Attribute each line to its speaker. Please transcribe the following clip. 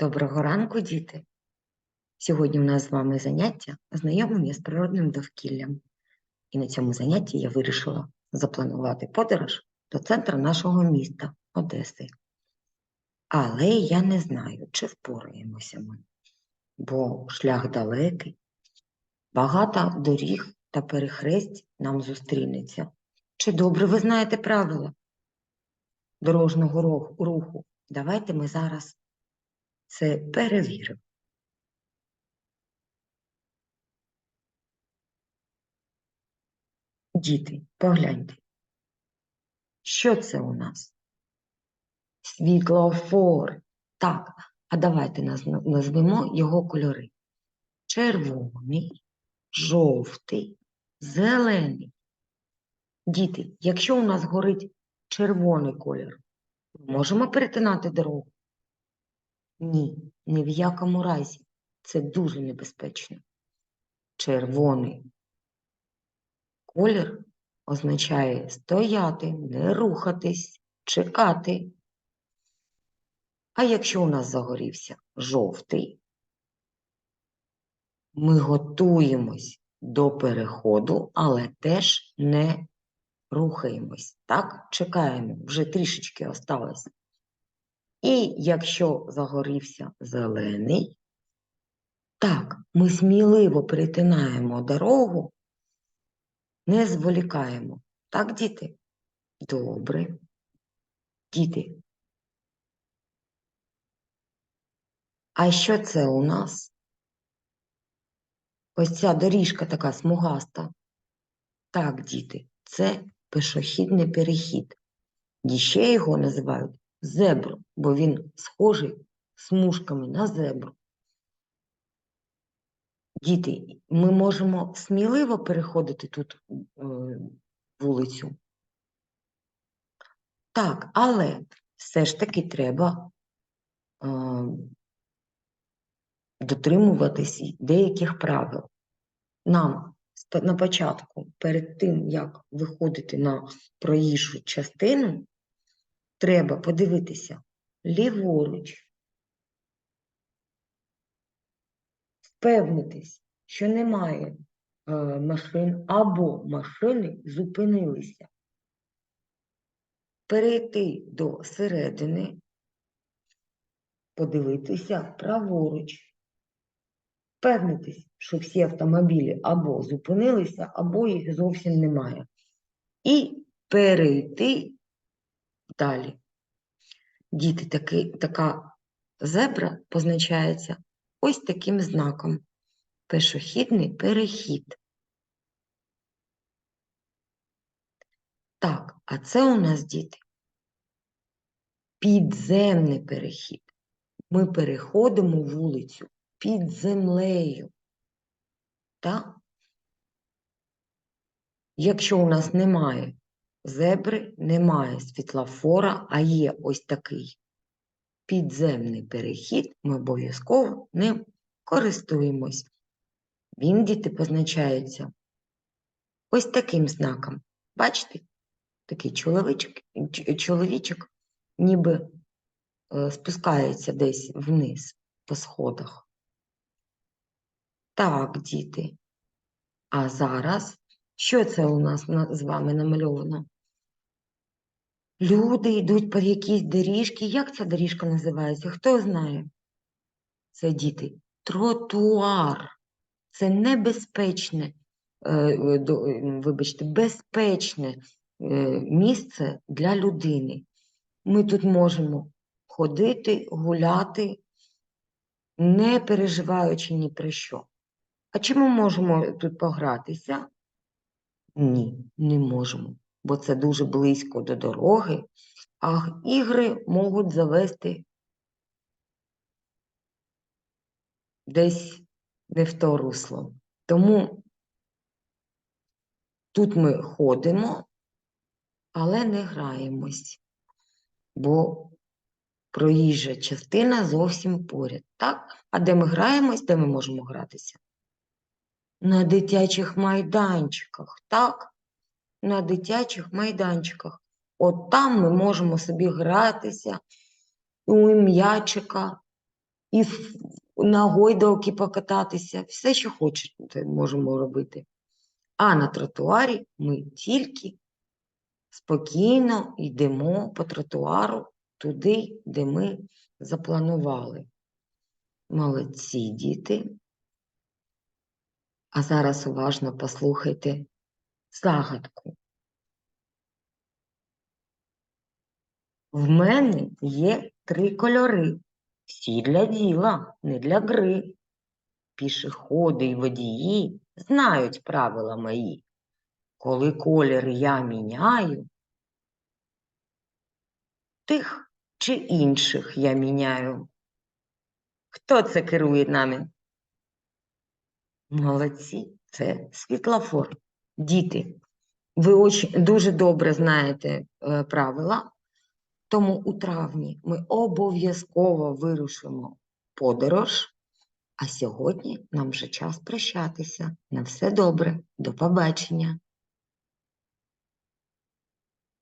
Speaker 1: Доброго ранку, діти! Сьогодні у нас з вами заняття ознайомлення з природним довкіллям. І на цьому занятті я вирішила запланувати подорож до центру нашого міста Одеси. Але я не знаю, чи впораємося ми, бо шлях далекий, багато доріг та перехресть нам зустрінеться. Чи добре ви знаєте правила дорожнього руху? Давайте ми зараз це перевіримо. Діти, погляньте. Що це у нас? Світлофор. Так, а давайте назвемо його кольори. Червоний, жовтий, зелений. Діти, якщо у нас горить червоний колір, можемо перетинати дорогу? Ні, ні в якому разі. Це дуже небезпечно. Червоний колір означає стояти, не рухатись, чекати. А якщо у нас загорівся жовтий, ми готуємось до переходу, але теж не рухаємось. Так, чекаємо, вже трішечки осталось. І якщо загорівся зелений, так, ми сміливо перетинаємо дорогу, не зволікаємо. Так, діти? Добре. Діти. А що це у нас? Ось ця доріжка така смугаста. Так, діти, це пішохідний перехід. І ще його називають зебру, бо він схожий смужками на зебру. Діти, ми можемо сміливо переходити тут е, вулицю. Так, але все ж таки треба е, дотримуватись деяких правил. Нам на початку, перед тим, як виходити на проїжджу частину, треба подивитися ліворуч, впевнитись, що немає е, машин або машини зупинилися. Перейти до середини, подивитися праворуч, впевнитись, що всі автомобілі або зупинилися, або їх зовсім немає. І перейти далі. Діти, таки, така зебра позначається ось таким знаком. Пешохідний перехід. Так, а це у нас, діти, підземний перехід. Ми переходимо вулицю під землею. Так? Якщо у нас немає зебри, немає світлофора, а є ось такий підземний перехід, ми обов'язково ним користуємось. Він, діти, позначається ось таким знаком. Бачите? Такий чоловічок, чоловічок ніби е, спускається десь вниз по сходах. Так, діти. А зараз що це у нас з вами намальовано? Люди йдуть по якійсь доріжці. Як ця доріжка називається? Хто знає? Це діти. Тротуар. Це небезпечне, е, е, е, вибачте, безпечне місце для людини. Ми тут можемо ходити, гуляти, не переживаючи ні про що. А чи ми можемо тут погратися? Ні, не можемо, бо це дуже близько до дороги, а ігри можуть завести десь не в то русло. Тому тут ми ходимо, але не граємось, бо проїжджа частина зовсім поряд. Так? А де ми граємось, де ми можемо гратися? На дитячих майданчиках, так? На дитячих майданчиках. От там ми можемо собі гратися у м'ячика, і на гойдалки покататися, все, що хочете, можемо робити. А на тротуарі ми тільки спокійно йдемо по тротуару туди, де ми запланували. Молодці, діти. А зараз уважно послухайте загадку. В мене є три кольори. Всі для діла, не для гри. Пішоходи й водії знають правила мої. Коли колір я міняю, тих чи інших я міняю. Хто це керує нами? Молодці, це світлофор. Діти, ви дуже добре знаєте е, правила, тому у травні ми обов'язково вирушимо подорож. А сьогодні нам вже час прощатися. На все добре, до побачення.